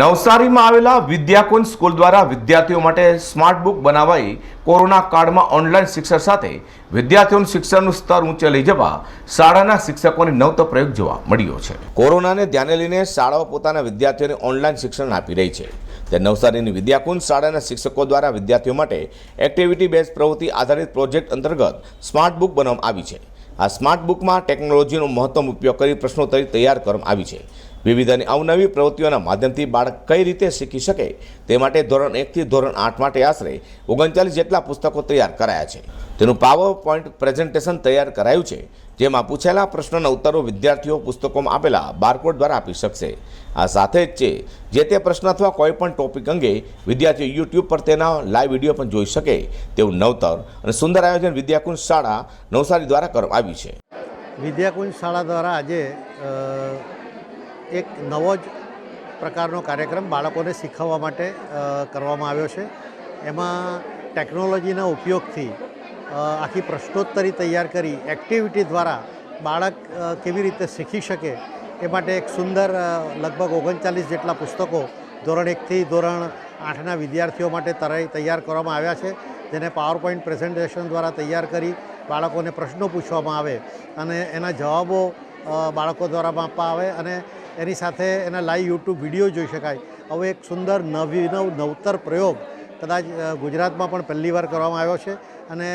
નવસારીમાં આવેલા વિદ્યાકુંજ સ્કૂલ દ્વારા વિદ્યાર્થીઓ માટે સ્માર્ટ બુક બનાવાઈ કોરોના કાળમાં ઓનલાઈન શિક્ષણ સાથે વિદ્યાર્થીઓનું શિક્ષણનું સ્તર ઊંચે લઈ જવા શાળાના શિક્ષકોને નવતો પ્રયોગ જોવા મળ્યો છે. કોરોનાને ધ્યાને લઈને શાળાઓ પોતાના વિદ્યાર્થીઓને ઓનલાઈન શિક્ષણ આપી રહી છે. તે નવસારીની વિદ્યાકુંજ શાળાના શિક્ષકો દ્વારા વિદ્યાર્થીઓ માટે એક્ટિવિટી બેઝ પ્રવૃત્તિ આધારિત પ્રોજેક્ટ અંતર્ગત સ્માર્ટ બુક બનાવવામાં આવી છે. આ સ્માર્ટ બુકમાં ટેકનોલોજીનો મહત્તમ ઉપયોગ કરી પ્રશ્નોત્તરી તૈયાર કરવામાં આવી છે. વિવિધ અને અવનવી પ્રવૃત્તિઓના માધ્યમથી બાળક કઈ રીતે શીખી શકે તે માટે ધોરણ એકથી ધોરણ આઠ માટે આશરે ઓગણચાલીસ જેટલા પુસ્તકો તૈયાર કરાયા છે. તેનું પાવર પોઈન્ટ પ્રેઝન્ટેશન તૈયાર કરાયું છે. જેમાં પૂછેલા પ્રશ્નના ઉત્તરો વિદ્યાર્થીઓ પુસ્તકોમાં આપેલા બારકોડ દ્વારા આપી શકશે. આ સાથે જ છે, જે તે પ્રશ્ન અથવા કોઈ પણ ટોપિક અંગે વિદ્યાર્થીઓ યુટ્યુબ પર તેના લાઈવ વીડિયો પણ જોઈ શકે તેવું નવતર અને સુંદર આયોજન વિદ્યાકુંજ શાળા નવસારી દ્વારા કરવામાં આવ્યું છે. વિદ્યાકુંજ શાળા દ્વારા આજે એક નવો જ પ્રકારનો કાર્યક્રમ બાળકોને શીખવવા માટે કરવામાં આવ્યો છે. એમાં ટેકનોલોજીના ઉપયોગથી આખી પ્રશ્નોત્તરી તૈયાર કરી એક્ટિવિટી દ્વારા બાળક કેવી રીતે શીખી શકે એ માટે એક સુંદર લગભગ ઓગણચાલીસ જેટલા પુસ્તકો ધોરણ એકથી ધોરણ આઠના વિદ્યાર્થીઓ માટે તરાઈ, તૈયાર કરવામાં આવ્યા છે, જેને પાવર પોઈન્ટ પ્રેઝન્ટેશન દ્વારા તૈયાર કરી બાળકોને પ્રશ્નો પૂછવામાં આવે અને એના જવાબો બાળકો દ્વારા આપવા આવે અને એની સાથે એના લાઈવ યુટ્યુબ વીડિયો જોઈ શકાય. હવે એક સુંદર નવીનવ નવતર પ્રયોગ કદાચ ગુજરાતમાં પણ પહેલીવાર કરવામાં આવ્યો છે અને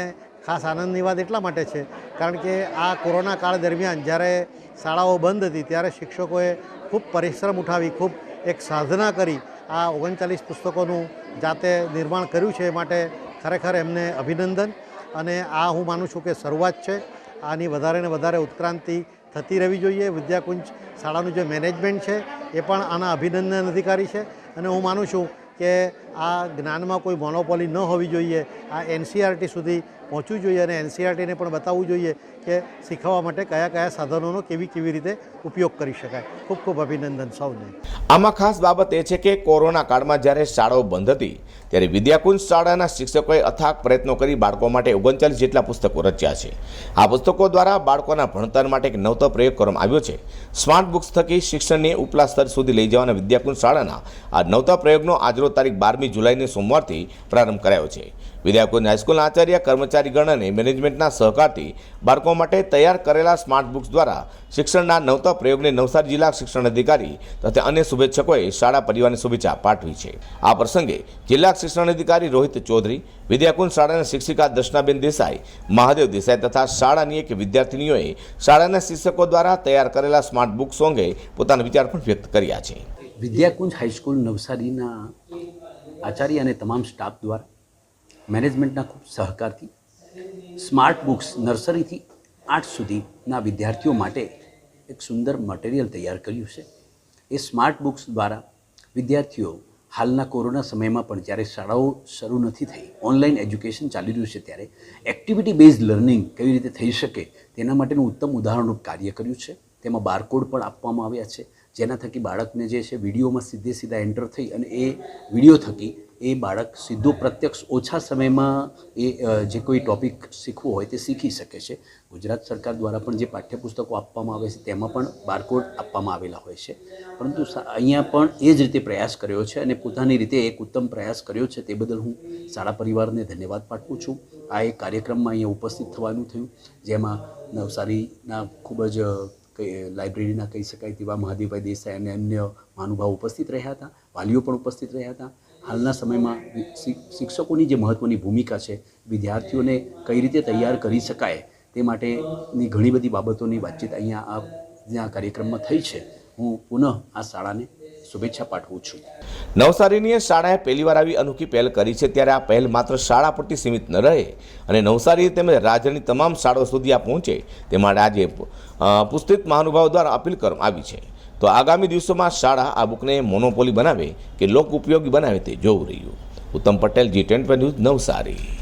ખાસ આનંદની વાત એટલા માટે છે. કારણ કે આ કોરોના કાળ દરમિયાન જ્યારે શાળાઓ બંધ હતી, ત્યારે શિક્ષકોએ ખૂબ પરિશ્રમ ઉઠાવી, ખૂબ એક સાધના કરી આ ઓગણચાલીસ પુસ્તકોનું જાતે નિર્માણ કર્યું છે એ માટે ખરેખર એમને અભિનંદન. અને આ હું માનું છું કે શરૂઆત છે. આની વધારે ને વધારે ઉત્ક્રાંતિ થતી રહેવી જોઈએ. વિદ્યાકુંજ શાળાનું જે મેનેજમેન્ટ છે એ પણ આના અભિનંદન અધિકારી છે. અને હું માનું છું કે આ જ્ઞાનમાં કોઈ મોનોપોલી ન હોવી જોઈએ. આ એનસીઆરટી સુધી પહોંચવું જોઈએ અને એનસીઆરટીને પણ બતાવવું જોઈએ કે શીખવવા માટે કયા કયા સાધનોનો કેવી કેવી રીતે ઉપયોગ કરી શકાય. ખૂબ ખૂબ અભિનંદન સૌને. આમાં ખાસ બાબત એ છે કે કોરોના કાળમાં જ્યારે શાળાઓ બંધ હતી, ત્યારે વિદ્યાકુંજ શાળાના શિક્ષકોએ અથાગ પ્રયત્નો કરી બાળકો માટે ઓગણચાલીસ જેટલા પુસ્તકો રચ્યા છે. આ પુસ્તકો દ્વારા બાળકોના ભણતર માટે એક નવતો પ્રયોગ કરવામાં આવ્યો છે. સ્માર્ટ બુક્સ થકી શિક્ષણને ઉપલા સ્તર સુધી લઈ જવાના વિદ્યાકુંજ શાળાના આ નવતા પ્રયોગનો આજરો તારીખ બારમી જુલાઈને સોમવારથી પ્રારંભ કરાયો છે. વિદ્યાકુંજ હાઈસ્કૂલના આચાર્ય કર્મચારીગણ અને મેનેજમેન્ટના સહકારથી બાળકો માટે તૈયાર કરેલા સ્માર્ટ બુક્સ દ્વારા શિક્ષણના નવતા પ્રયોગને નવસારી જિલ્લા શિક્ષણ અધિકારી તથા અન્ય શુભેચ્છકોએ શાળા પરિવારને શુભેચ્છા પાઠવી છે. આ પ્રસંગે જિલ્લા શિક્ષણ અધિકારી રોહિત ચૌધરી, વિદ્યાકુંજ શાળાના શિક્ષિકા દર્શનાબેન દેસાઈ, મહાદેવ દેસાઈ તથા શાળાની એક વિદ્યાર્થીનીઓએ શાળાના શિક્ષકો દ્વારા તૈયાર કરેલા સ્માર્ટ બુક્સ અંગે પોતાના વિચાર પણ વ્યક્ત કર્યા છે. વિદ્યાકુંજ હાઈસ્કૂલ નવસારીના આચાર્ય અને તમામ સ્ટાફ દ્વારા મેનેજમેન્ટના ખૂબ સહકારથી, સ્માર્ટ બુક્સ નર્સરીથી આઠ સુધીના વિદ્યાર્થીઓ માટે એક સુંદર મટીરિયલ તૈયાર કર્યું છે. એ સ્માર્ટ બુક્સ દ્વારા વિદ્યાર્થીઓ હાલના કોરોના સમયમાં પણ જ્યારે શાળાઓ શરૂ નથી થઈ, ઓનલાઈન એજ્યુકેશન ચાલી રહ્યું છે ત્યારે એક્ટિવિટી બેઝ લર્નિંગ કેવી રીતે થઈ શકે તેના માટેનું ઉત્તમ ઉદાહરણરૂપ કાર્ય કર્યું છે. તેમાં બારકોડ પણ આપવામાં આવ્યા છે. જેના થકી બાળકને જે છે, વિડીયોમાં સીધે સીધા એન્ટર થઈ અને એ વીડિયો થકી એ બાળક સીધો પ્રત્યક્ષ ઓછા સમયમાં એ જે કોઈ ટોપિક શીખવું હોય તે શીખી શકે છે. ગુજરાત સરકાર દ્વારા પણ જે પાઠ્યપુસ્તકો આપવામાં આવે છે તેમાં પણ બારકોડ આપવામાં આવેલા હોય છે. પરંતુ અહીંયા પણ એ જ રીતે પ્રયાસ કર્યો છે અને પોતાની રીતે એક ઉત્તમ પ્રયાસ કર્યો છે તે બદલ હું શાળા પરિવારને ધન્યવાદ પાઠવું છું. આ એક કાર્યક્રમમાં અહીંયા ઉપસ્થિત થવાનું થયું, જેમાં નવસારીના ખૂબ જ લાઇબ્રેરીના કહી શકાય તેવા મહાદેવભાઈ દેસાઈ અને અન્ય મહાનુભાવ ઉપસ્થિત રહ્યા હતા. વાલીઓ પણ ઉપસ્થિત રહ્યા હતા. હાલના સમયમાં શિક્ષકોની જે મહત્ત્વની ભૂમિકા છે, વિદ્યાર્થીઓને કઈ રીતે તૈયાર કરી શકાય તે માટેની ઘણી બધી બાબતોની વાતચીત અહીંયા આ જ્યાં કાર્યક્રમમાં થઈ છે. હું પુનઃ આ શાળાને શુભેચ્છા પાઠવું છું. નવસારીની શાળાએ પહેલીવાર આવી અનોખી પહેલ કરી છે, ત્યારે આ પહેલ માત્ર શાળા પૂરતી સીમિત ન રહે અને નવસારી તેમજ રાજ્યની તમામ શાળાઓ સુધી આ પહોંચે, તે માટે આજે પુસ્તિત મહાનુભાવો દ્વારા અપીલ કરવામાં આવી છે. તો આગામી દિવસોમાં શાળા આ બુકને મોનોપોલી બનાવે કે લોક ઉપયોગી બનાવે તે જોવું રહ્યું. Uttam Patel, G twenty news, Navsari.